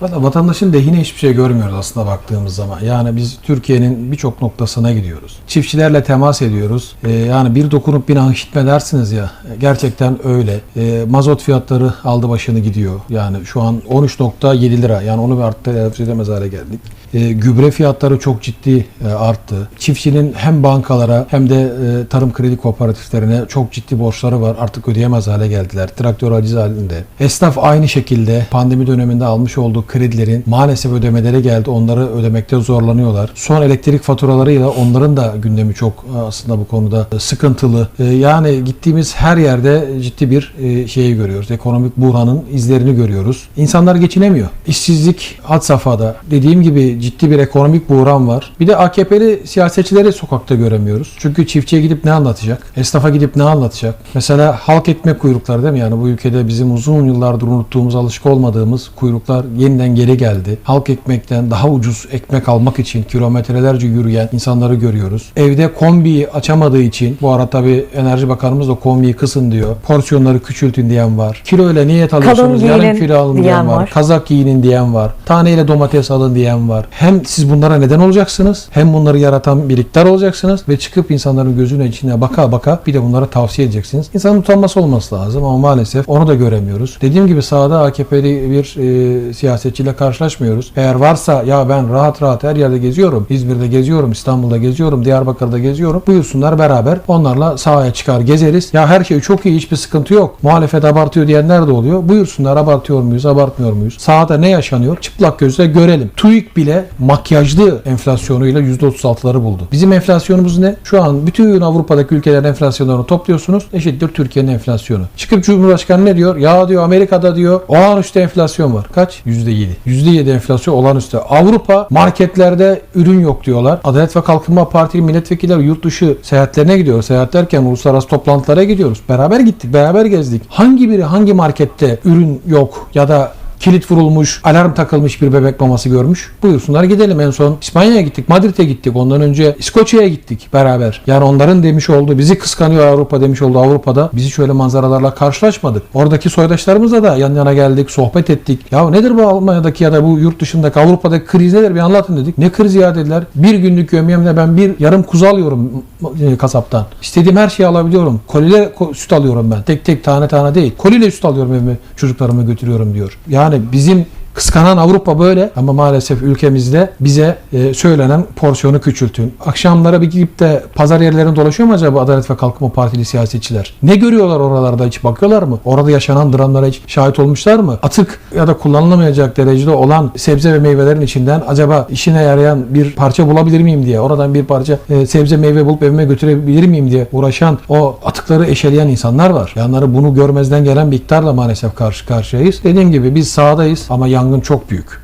Valla vatandaşın lehine hiçbir şey görmüyoruz aslında baktığımız zaman. Yani biz Türkiye'nin birçok noktasına gidiyoruz. Çiftçilerle temas ediyoruz. Ee, yani bir dokunup bir işitme dersiniz ya. Gerçekten öyle. Ee, mazot fiyatları aldı başını gidiyor. Yani şu an 13.7 lira. Yani onu bir arttı edemez hale geldik. Ee, gübre fiyatları çok ciddi e, arttı. Çiftçinin hem bankalara hem de e, tarım kredi kooperatiflerine çok ciddi borçları var. Artık ödeyemez hale geldiler. Traktör aciz halinde. Esnaf aynı şekilde pandemi döneminde almış olduğu kredilerin maalesef ödemeleri geldi. Onları ödemekte zorlanıyorlar. Son elektrik faturalarıyla onların da gündemi çok e, aslında bu konuda e, sıkıntılı. E, Yani gittiğimiz her yerde ciddi bir şeyi görüyoruz. Ekonomik buhranın izlerini görüyoruz. İnsanlar geçinemiyor. İşsizlik had safhada. Dediğim gibi ciddi bir ekonomik buhran var. Bir de AKP'li siyasetçileri sokakta göremiyoruz. Çünkü çiftçiye gidip ne anlatacak? Esnafa gidip ne anlatacak? Mesela halk ekmek kuyrukları değil mi? Yani bu ülkede bizim uzun yıllardır unuttuğumuz, alışık olmadığımız kuyruklar yeniden geri geldi. Halk ekmekten daha ucuz ekmek almak için kilometrelerce yürüyen insanları görüyoruz. Evde kombiyi açamadığı için bu ara tabii Enerji Bakanımız da kombiyi kısın diyor. Porsiyonları küçültün diyen var. Kilo ile niyet alıyorsunuz giyinin yarım kilo alın diyen, diyen var. var. Kazak giyinin diyen var. Taneyle domates alın diyen var. Hem siz bunlara neden olacaksınız hem bunları yaratan bir iktidar olacaksınız ve çıkıp insanların gözüne içine baka baka bir de bunlara tavsiye edeceksiniz. İnsanın utanması olması lazım ama maalesef onu da göremiyoruz. Dediğim gibi sahada AKP'li bir e, siyasetçiyle karşılaşmıyoruz. Eğer varsa ya ben rahat rahat her yerde geziyorum. İzmir'de geziyorum, İstanbul'da geziyorum, Diyarbakır'da geziyorum. Buyursunlar beraber onlarla sahaya çıkar gezeriz. Ya her şey çok iyi hiçbir sıkıntı yok. Muhalefet abartıyor diyenler de oluyor. Buyursunlar abartıyor muyuz, abartmıyor muyuz? Sahada ne yaşanıyor? Çıplak gözle görelim. TÜİK bile makyajlı enflasyonuyla %36'ları buldu. Bizim enflasyonumuz ne? Şu an bütün Avrupa'daki ülkelerin enflasyonlarını topluyorsunuz. Eşittir Türkiye'nin enflasyonu. Çıkıp Cumhurbaşkanı ne diyor? Ya diyor Amerika'da diyor olağanüstü enflasyon var. Kaç? %7. %7 enflasyon olağanüstü. Avrupa marketlerde ürün yok diyorlar. Adalet ve Kalkınma Partili milletvekilleri yurt dışı seyahatlerine gidiyor. Seyahat derken uluslararası toplantılara gidiyoruz. Beraber gittik, beraber gezdik. Hangi biri hangi markette ürün yok ya da kilit vurulmuş, alarm takılmış bir bebek maması görmüş. Buyursunlar gidelim. En son İspanya'ya gittik, Madrid'e gittik. Ondan önce İskoçya'ya gittik beraber. Yani onların demiş olduğu, bizi kıskanıyor Avrupa demiş olduğu Avrupa'da. Bizi şöyle manzaralarla karşılaşmadık. Oradaki soydaşlarımızla da yan yana geldik, sohbet ettik. Ya nedir bu Almanya'daki ya da bu yurt dışındaki Avrupa'daki kriz nedir bir anlatın dedik. Ne krizi ya dediler. Bir günlük gömyemle ben bir yarım kuzu alıyorum e, kasaptan. İstediğim her şeyi alabiliyorum. Kolile ko- süt alıyorum ben. Tek tek tane tane değil. Koliyle süt alıyorum evime çocuklarımı götürüyorum diyor. Yani bizim Kıskanan Avrupa böyle ama maalesef ülkemizde bize e, söylenen porsiyonu küçültün. Akşamlara bir gidip de pazar yerlerine dolaşıyor mu acaba Adalet ve Kalkınma Partili siyasetçiler? Ne görüyorlar oralarda hiç bakıyorlar mı? Orada yaşanan dramlara hiç şahit olmuşlar mı? Atık ya da kullanılamayacak derecede olan sebze ve meyvelerin içinden acaba işine yarayan bir parça bulabilir miyim diye, oradan bir parça e, sebze meyve bulup evime götürebilir miyim diye uğraşan o atıkları eşeleyen insanlar var. Yanları bunu görmezden gelen bir iktidarla maalesef karşı karşıyayız. Dediğim gibi biz sahadayız ama yangın çok büyük.